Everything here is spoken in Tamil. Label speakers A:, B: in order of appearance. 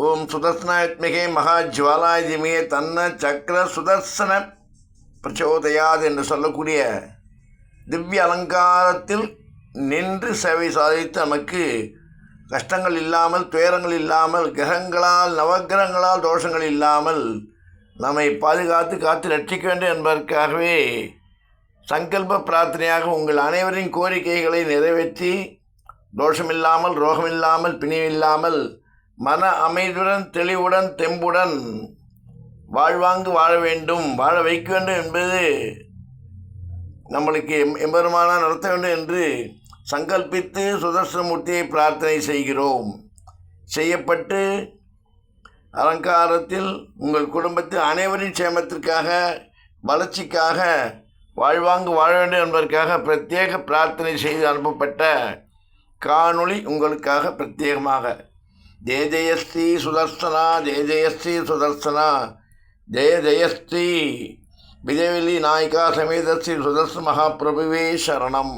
A: ஓம் சுதர்சனாத்மிகே மகாஜ்வாலாய் தன்ன சக்கர சுதர்சன பிரச்சோதயாது என்று சொல்லக்கூடிய திவ்ய அலங்காரத்தில் நின்று சேவை சாதித்து நமக்கு கஷ்டங்கள் இல்லாமல் துயரங்கள் இல்லாமல் கிரகங்களால் நவக்கிரகங்களால் தோஷங்கள் இல்லாமல் நம்மை பாதுகாத்து காத்து ரட்சிக்க வேண்டும் என்பதற்காகவே சங்கல்ப பிரார்த்தனையாக உங்கள் அனைவரின் கோரிக்கைகளை நிறைவேற்றி தோஷமில்லாமல் ரோகமில்லாமல் பிணிவில்லாமல் மன அமைதியுடன் தெளிவுடன் தெம்புடன் வாழ்வாங்கு வாழ வேண்டும். வாழ வைக்க வேண்டும் என்பது நம்மளுக்கு எம் எம்பெருமானா நடத்த வேண்டும் என்று சங்கல்பித்து சுதர்சனமூர்த்தியை பிரார்த்தனை செய்கிறோம். செய்யப்பட்டு அலங்காரத்தில் உங்கள் குடும்பத்தில் அனைவரின் சேமத்திற்காக வளர்ச்சிக்காக வாழ்வாங்கு வாழ வேண்டும் என்பதற்காக பிரத்யேக பிரார்த்தனை செய்து அனுப்பப்பட்ட காணொளி உங்களுக்காக பிரத்யேகமாக ஜெய ஜெயஸ்ரீ சுதர்சனா ஜெய ஜெயஸ்ரீ சுதர்சனா ஜெய ஜெயஸ்ரீ விஜயவெளி நாயிகா சமேத ஸ்ரீ சுதர்சன மகாபிரபுவே சரணம்